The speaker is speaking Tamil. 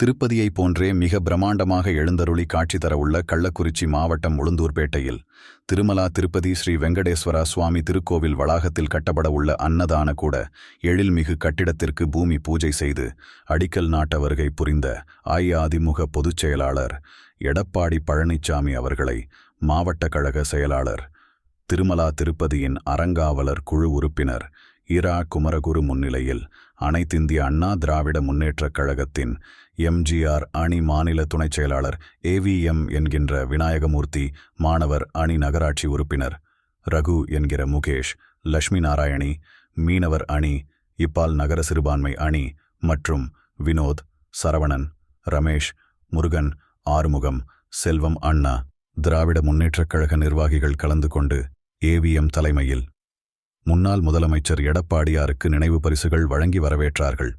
திருப்பதியைப் போன்றே மிக பிரம்மாண்டமாக எழுந்தருளி காட்சி தரவுள்ள கள்ளக்குறிச்சி மாவட்டம் உளுந்தூர்பேட்டையில் திருமலா திருப்பதி ஸ்ரீ வெங்கடேஸ்வரா சுவாமி திருக்கோவில் வளாகத்தில் கட்டப்பட உள்ள அன்னதான கூட எழில்மிகு கட்டிடத்திற்கு பூமி பூஜை செய்து அடிக்கல் நாட்ட வருகை புரிந்த அஇஅதிமுக பொதுச் செயலாளர் எடப்பாடி பழனிச்சாமி அவர்களை மாவட்ட கழக செயலாளர் திருமலா திருப்பதியின் அறங்காவலர் குழு உறுப்பினர் இரா குமரகுரு முன்னிலையில் அனைத்திந்திய அண்ணா திராவிட முன்னேற்றக் கழகத்தின் எம்ஜிஆர் அணி மாநில துணைச் செயலாளர் ஏவிஎம் என்கின்ற விநாயகமூர்த்தி மாணவர் அணி நகராட்சி உறுப்பினர் ரகு என்கிற முகேஷ் லட்சுமி நாராயணி மீனவர் அணி இப்பால் நகர சிறுபான்மை அணி மற்றும் வினோத் சரவணன் ரமேஷ் முருகன் ஆறுமுகம் செல்வம் அண்ணா திராவிட முன்னேற்றக் கழக நிர்வாகிகள் கலந்து கொண்டு ஏவிஎம் தலைமையில் முன்னாள் முதலமைச்சர் எடப்பாடியாருக்கு நினைவு பரிசுகள் வழங்கி வரவேற்றார்கள்.